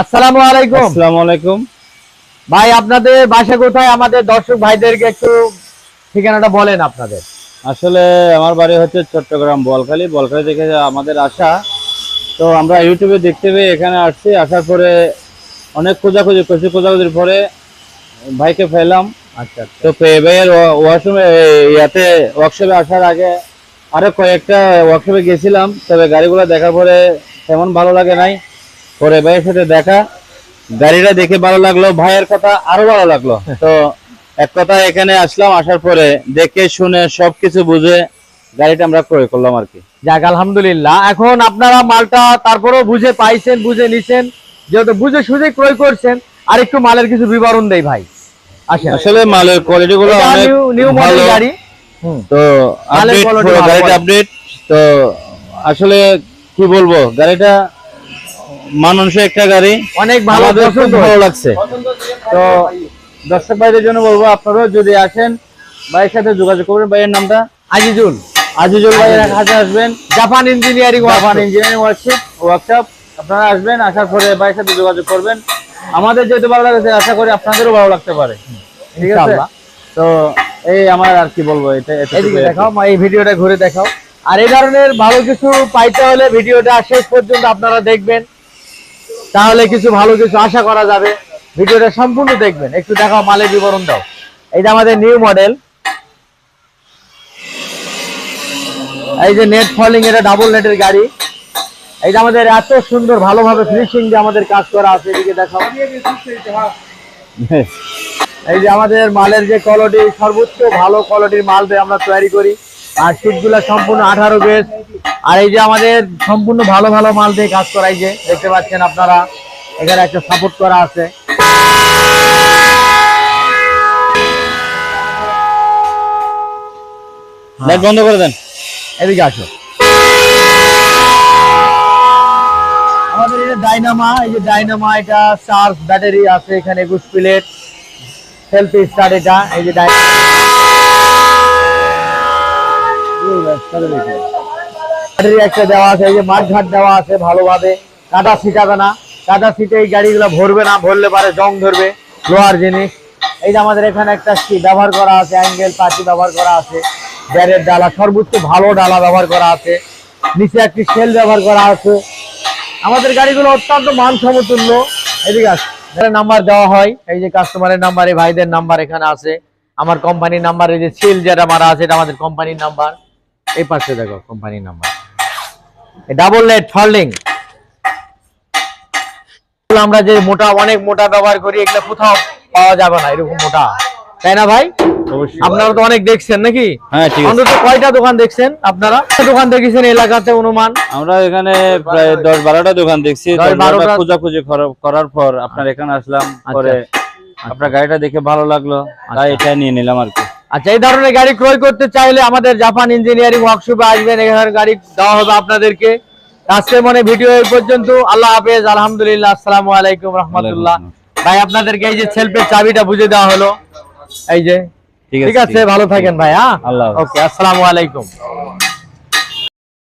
আসসালামু আলাইকুম। আসসালামু আলাইকুম। ভাই আপনাদের বাসা কোথায়? আমাদের দর্শক ভাইদেরকে একটু ঠিকানাটা বলেন আপনাদের। আসলে আমার বাড়ি হচ্ছে চট্টগ্রাম বলখালি। বলখালি থেকে আমাদের আসা। তো আমরা ইউটিউবে দেখতে পেয়ে এখানে আসছি। আসার পরে অনেক খোঁজাখুঁজি করছি খোঁজাখুঁজির পরে ভাইকে পেলাম। আচ্ছা তো পেয়ে ভাইয়ের ওয়াশরুমে ইয়াতে ওয়ার্কশপে আসার আগে আরও কয়েকটা ওয়ার্কশপে গেছিলাম। তবে গাড়িগুলো দেখার পরে তেমন ভালো লাগে নাই। পরে ভাইয়ের সাথে দেখা। গাড়িটা দেখে ভালো লাগল ভাইয়ের কথা আরও ভালো লাগল। তো এক কথা এখানে আসলাম আসার পরে দেখে শুনে সবকিছু বুঝে গাড়িটা আমরা ক্রয় করলাম আর কি। যাক আলহামদুলিল্লাহ। এখন আপনারা মালটা তারপরেও বুঝে পাইছেন বুঝে নিছেন। যেহেতু বুঝে সুঝে ক্রয় করছেন আর একটু মালের কিছু বিবরণ দেই ভাই। আসলে মালের কোয়ালিটি গুলো নিউ মডেল গাড়ি। তো আপডেট গাড়িটা আপডেট তো আসলে কি বলব গাড়িটা মানুষের একটা গাড়ি। অনেক ভালো ভালো লাগছে। তো দর্শক ভাইদের জন্য বলব আপনারাও যদি আসেন ভাইয়ের সাথে যোগাযোগ করবেন ভাইয়ের নামটা আজিজুল। আজিজুল ভাইয়ের কাছে আসবেন। Japan engineering Japan. Engineering workshop workshop আপনারা আসবেন আসার পরে ভাইয়ের সাথে যোগাযোগ করবেন। আমাদের যেহেতু ভালো লাগছে আশা করি আপনাদেরও ভালো লাগতে পারে। ঠিক আছে? তো এই আমার আর কি বলব এটা দেখাও মা এই ভিডিওটা ঘুরে দেখাও। আর এই ধরনের ভালো কিছু পাইতে হলে ভিডিওটা শেষ পর্যন্ত আপনারা দেখবেন। তাহলে কিছু ভালো কিছু আশা করা যাবে। ভিডিওটা সম্পূর্ণ দেখবেন। একটু দেখাও মালের বিবরণ দাও। এইটা আমাদের নিউ মডেল এই যে নেট ফলিং এটা ডাবল নেটের গাড়ি। এইটা আমাদের এত সুন্দর, ভালোভাবে ফিনিশিং দিয়ে আমাদের কাজ করা আছে। এদিকে দেখাও। এই যে আমাদের মালের যে কোয়ালিটি সর্বোচ্চ ভালো কোয়ালিটির মাল দিয়ে আমরা তৈরি করি। আর সিটগুলো সম্পূর্ণ আঠারো গেজ আর এই যে আমাদের সম্পূর্ণ ভালো ভালো মাল দিয়ে কাজ করা এই যে দেখতে পাচ্ছেন আপনারা এখানে একটা সাপোর্ট করা আছে। লাইট বন্ধ করে দেন। এদিকে আসো। আমাদের এই যে ডাইনামা এই যে ডাইনামা এটা চার্জ ব্যাটারি আছে এখানে একুশ প্লেট। সেলফি স্টার্ট এটা এই যে ডাই- ব্যাটারি একটা দেওয়া আছে, এই যে মাঠ ঘাট দেওয়া আছে ভালোভাবে। কাদা ছিটাবে না। কাদা ছিটে এই গাড়িগুলো ভরবে না, ভরলে পারে জং ধরবে লোহার জিনিস। এই যে আমাদের এখানে একটা ব্যবহার করা আছে অ্যাঙ্গেল পাতি ব্যবহার করা আছে, ব্যারের ডালা, সর্বোচ্চ ভালো ডালা ব্যবহার করা আছে। নিচে একটি সেল ব্যবহার করা আছে। আমাদের গাড়িগুলো অত্যন্ত মান সমতুল্য এদিকে আস নাম্বার দেওয়া হয়, এই যে কাস্টমারের নাম্বার এই ভাইদের নাম্বার এখানে আছে। আমার কোম্পানির নাম্বার এই যে সিল যেটা মারা আছে, এটা আমাদের কোম্পানির নাম্বার এই পাশে দেখো কোম্পানির নাম্বার ডাবল নেট ফল্ডিং আমরা যে মোটা অনেক মোটা ব্যবহার করি এগুলো কোথাও পাওয়া যাবে না এরকম মোটা। তাই না ভাই? আপনারা তো অনেক দেখছেন নাকি? হ্যাঁ ঠিক অন্তত কয়টা দোকান দেখছেন আপনারা? দোকান দেখেছেন এলাকাতে অনুমান? আমরা এখানে প্রায় দশ বারোটা দোকান দেখছি। খোঁজাখুঁজি করার পর আপনার এখানে আসলাম আচ্ছা। পরে আপনার গাড়িটা দেখে ভালো লাগল। তাই এটা নিয়ে নিলাম আর কি। আচ্ছা এই ধরনের গাড়ি ক্রয় করতে চাইলে আমাদের জাপান ইঞ্জিনিয়ারিং ওয়ার্কশপে আসবেন এখানে গাড়ি দেওয়া হবে আপনাদেরকে। আজকে মনে ভিডিও এই পর্যন্ত। আল্লাহ হাফেজ আলহামদুলিল্লাহ আসসালামু আলাইকুম রহমতুল্লাহ। ভাই আপনাদেরকে এই যে সেলফের চাবিটা বুঝে দেওয়া হলো। এই যে। ঠিক ঠিক আছে ভালো থাকেন ভাই হ্যাঁ? আল্লাহ ওকে আসসালামু আলাইকুম।